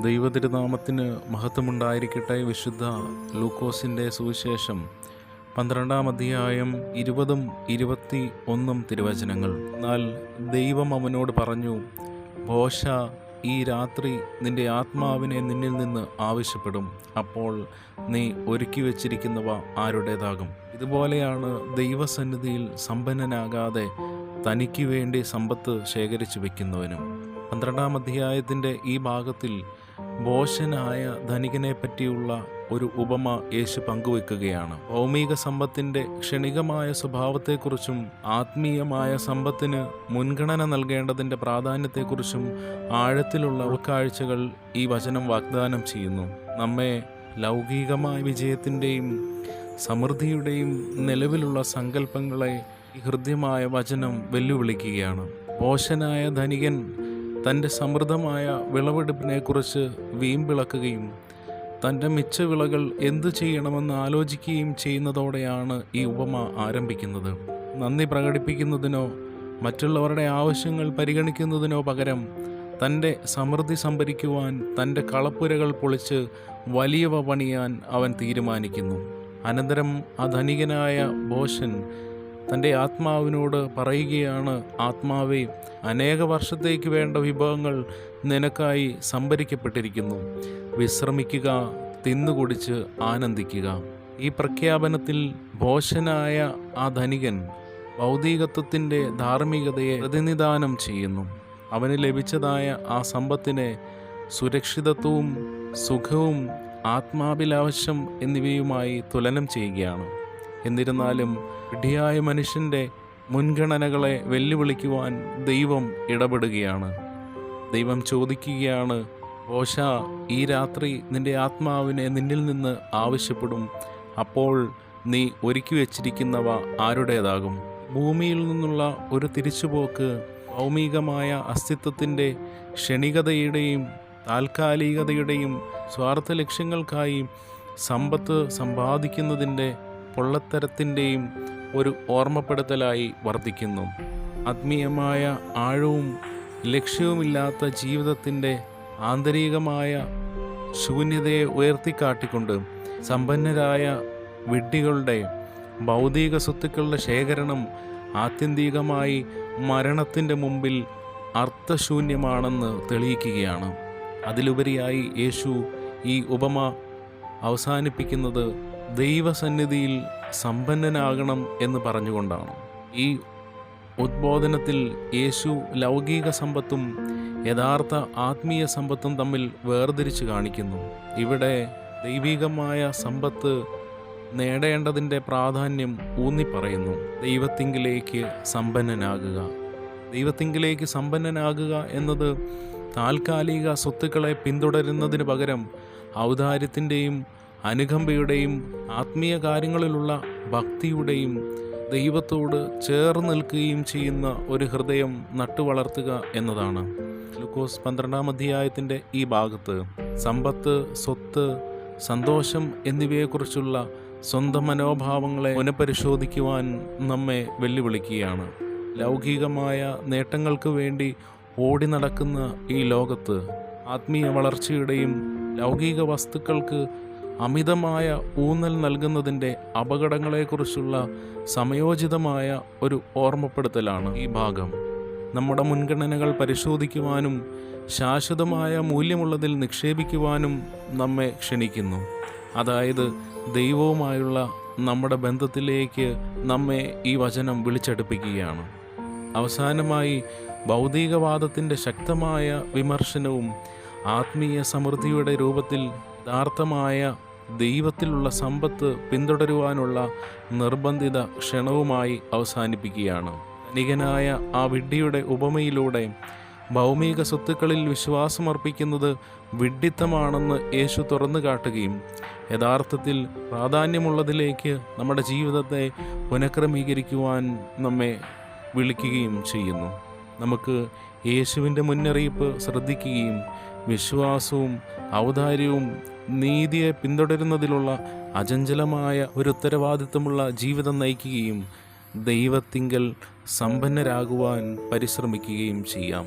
ദൈവതിരുനാമത്തിന് മഹത്വമുണ്ടായിരിക്കട്ടെ വിശുദ്ധ ലൂക്കോസിന്റെ സുവിശേഷം പന്ത്രണ്ടാം അധ്യായം ഇരുപതും ഇരുപത്തി ഒന്നും തിരുവചനങ്ങൾ. എന്നാൽ ദൈവം അവനോട് പറഞ്ഞു ഭോഷ ഈ രാത്രി നിന്റെ ആത്മാവിനെ നിന്നിൽ നിന്ന് ആവശ്യപ്പെടും. അപ്പോൾ നീ ഒരുക്കി വച്ചിരിക്കുന്നവ ആരുടേതാകും ഇതുപോലെയാണ് ദൈവസന്നിധിയിൽ സമ്പന്നനാകാതെ തനിക്ക് വേണ്ടി സമ്പത്ത് ശേഖരിച്ചു വെക്കുന്നവനും പന്ത്രണ്ടാം അധ്യായത്തിന്റെ ഈ ഭാഗത്തിൽ ബോഷനായ ധനികനെ പറ്റിയുള്ള ഒരു ഉപമ യേശു പങ്കുവെക്കുകയാണ്. ഭൗമിക സമ്പത്തിന്റെ ക്ഷണികമായ സ്വഭാവത്തെക്കുറിച്ചും ആത്മീയമായ സമ്പത്തിന് മുൻഗണന നൽകേണ്ടതിന്റെ പ്രാധാന്യത്തെക്കുറിച്ചും ആഴത്തിലുള്ള ഉൾക്കാഴ്ചകൾ ഈ വചനം വാഗ്ദാനം ചെയ്യുന്നു. നമ്മെ ലൗകികമായ വിജയത്തിന്റെയും സമൃദ്ധിയുടെയും നിലവിലുള്ള സങ്കല്പങ്ങളെ ഹൃദ്യമായ വചനം വെല്ലുവിളിക്കുകയാണ്. പോഷനായ ധനികൻ തന്റെ സമൃദ്ധമായ വിളവെടുപ്പിനെക്കുറിച്ച് വീമ്പിളക്കുകയും തന്റെ മിച്ചവിളകൾ എന്തു ചെയ്യണമെന്ന് ആലോചിക്കുകയും ചെയ്യുന്നതോടെയാണ് ഈ ഉപമ ആരംഭിക്കുന്നത്. നന്ദി പ്രകടിപ്പിക്കുന്നതിനോ മറ്റുള്ളവരുടെ ആവശ്യങ്ങൾ പരിഗണിക്കുന്നതിനോ പകരം തന്റെ സമൃദ്ധി സംഭരിക്കുവാൻ തന്റെ കളപ്പുരകൾ പൊളിച്ച് വലിയവ പണിയാൻ അവൻ തീരുമാനിക്കുന്നു. അനന്തരം ആ ധനികനായ ബോഷൻ തന്റെ ആത്മാവിനോട് പറയുകയാണ് ആത്മാവേ അനേക വർഷത്തേക്ക് വേണ്ട വിഭവങ്ങൾ നിനക്കായി സംഭരിക്കപ്പെട്ടിരിക്കുന്നു. വിശ്രമിക്കുക തിന്നുകുടിച്ച് ആനന്ദിക്കുക. ഈ പ്രഖ്യാപനത്തിൽ ഭോഷനായ ആ ധനികൻ ഭൗതികത്വത്തിന്റെ ധാർമ്മികതയെ പ്രതിനിധാനം ചെയ്യുന്നു. അവന് ലഭിച്ചതായ ആ സമ്പത്തിനെ സുരക്ഷിതത്വവും സുഖവും ആത്മാഭിലാവശ്യം എന്നിവയുമായി തുലനം ചെയ്യുകയാണ്. എന്നിരുന്നാലും വിഡ്ഢിയായ മനുഷ്യന്റെ മുൻഗണനകളെ വെല്ലുവിളിക്കുവാൻ ദൈവം ഇടപെടുകയാണ്. ദൈവം ചോദിക്കുകയാണ് ഓഷ ഈ രാത്രി നിന്റെ ആത്മാവിനെ നിന്നിൽ നിന്ന് ആവശ്യപ്പെടും. അപ്പോൾ നീ ഒരുക്കി വച്ചിരിക്കുന്നവ ആരുടേതാകും? ഭൂമിയിൽ നിന്നുള്ള ഒരു തിരിച്ചുപോക്ക് ഭൗമികമായ അസ്തിത്വത്തിന്റെ ക്ഷണികതയുടെയും താൽക്കാലികതയുടെയും സ്വാർത്ഥ ലക്ഷ്യങ്ങൾക്കായി സമ്പത്ത് സമ്പാദിക്കുന്നതിന്റെ പൊള്ളത്തരത്തിന്റെയും ഒരു ഓർമ്മപ്പെടുത്തലായി വർദ്ധിക്കുന്നു ആത്മീയമായ ആഴവും ലക്ഷ്യവുമില്ലാത്ത ജീവിതത്തിന്റെ ആന്തരികമായ ശൂന്യതയെ ഉയർത്തിക്കാട്ടിക്കൊണ്ട് സമ്പന്നരായ വിഡ്ഢികളുടെ ഭൗതിക സ്വത്തുക്കളുടെ ശേഖരണം ആത്യന്തികമായി മരണത്തിന്റെ മുമ്പിൽ അർത്ഥശൂന്യമാണെന്ന് തെളിയിക്കുകയാണ്. അതിലുപരിയായി യേശു ഈ ഉപമ അവസാനിപ്പിക്കുന്നത് ദൈവസന്നിധിയിൽ സമ്പന്നനാകണം എന്ന് പറഞ്ഞുകൊണ്ടാണ്. ഈ ഉദ്ബോധനത്തിൽ യേശു ലൗകിക സമ്പത്തും യഥാർത്ഥ ആത്മീയ സമ്പത്തും തമ്മിൽ വേർതിരിച്ച് കാണിക്കുന്നു. ഇവിടെ ദൈവികമായ സമ്പത്ത് നേടേണ്ടതിന്റെ പ്രാധാന്യം ഊന്നിപ്പറയുന്നു. ദൈവത്തിങ്കിലേക്ക് സമ്പന്നനാകുക. ദൈവത്തിങ്കിലേക്ക് സമ്പന്നനാകുക എന്നത് താൽക്കാലിക സ്വത്തുക്കളെ പിന്തുടരുന്നതിന് പകരം ഔദാര്യത്തിന്റെയും അനുകമ്പയുടെയും ആത്മീയ കാര്യങ്ങളിലുള്ള ഭക്തിയുടെയും ദൈവത്തോട് ചേർന്ന് നിൽക്കുകയും ചെയ്യുന്ന ഒരു ഹൃദയം നട്ടുവളർത്തുക എന്നതാണ്. ലുക്കോസ് പന്ത്രണ്ടാം അധ്യായത്തിന്റെ ഈ ഭാഗത്ത് സമ്പത്ത് സ്വത്ത് സന്തോഷം എന്നിവയെക്കുറിച്ചുള്ള സ്വന്തം മനോഭാവങ്ങളെ പുനഃപരിശോധിക്കുവാൻ നമ്മെ വെല്ലുവിളിക്കുകയാണ്. ലൗകികമായ നേട്ടങ്ങൾക്ക് വേണ്ടി ഓടി നടക്കുന്ന ഈ ലോകത്ത് ആത്മീയ വളർച്ചയുടെയും ലൗകിക വസ്തുക്കൾക്ക് അമിതമായ ഊന്നൽ നൽകുന്നതിന്റെ അപകടങ്ങളെക്കുറിച്ചുള്ള സമയോചിതമായ ഒരു ഓർമ്മപ്പെടുത്തലാണ് ഈ ഭാഗം. നമ്മുടെ മുൻഗണനകൾ പരിശോധിക്കുവാനും ശാശ്വതമായ മൂല്യമുള്ളതിൽ നിക്ഷേപിക്കുവാനും നമ്മെ ക്ഷണിക്കുന്നു. അതായത് ദൈവവുമായുള്ള നമ്മുടെ ബന്ധത്തിലേക്ക് നമ്മെ ഈ വചനം വിളിച്ചടുപ്പിക്കുകയാണ്. അവസാനമായി ഭൗതികവാദത്തിന്റെ ശക്തമായ വിമർശനവും ആത്മീയ സമൃദ്ധിയുടെ രൂപത്തിൽ യഥാർത്ഥമായ ദൈവത്തിലുള്ള സമ്പത്ത് പിന്തുടരുവാനുള്ള നിർബന്ധിത ക്ഷണവുമായി അവസാനിപ്പിക്കുകയാണ്. ധനികനായ ആ വിഡ്ഢിയുടെ ഉപമയിലൂടെ ഭൗമിക സ്വത്തുക്കളിൽ വിശ്വാസമർപ്പിക്കുന്നത് വിഡ്ഢിത്തമാണെന്ന് യേശു തുറന്നു കാട്ടുകയും യഥാർത്ഥത്തിൽ പ്രാധാന്യമുള്ളതിലേക്ക് നമ്മുടെ ജീവിതത്തെ പുനഃക്രമീകരിക്കുവാൻ നമ്മെ വിളിക്കുകയും ചെയ്യുന്നു. നമുക്ക് യേശുവിന്റെ മുന്നറിയിപ്പ് ശ്രദ്ധിക്കുകയും വിശ്വാസവും ഔദാര്യവും നീതിയെ പിന്തുടരുന്നതിലുള്ള അചഞ്ചലമായ ഒരു ഉത്തരവാദിത്വമുള്ള ജീവിതം നയിക്കുകയും ദൈവത്തിങ്കൽ സമ്പന്നരാകുവാൻ പരിശ്രമിക്കുകയും ചെയ്യാം.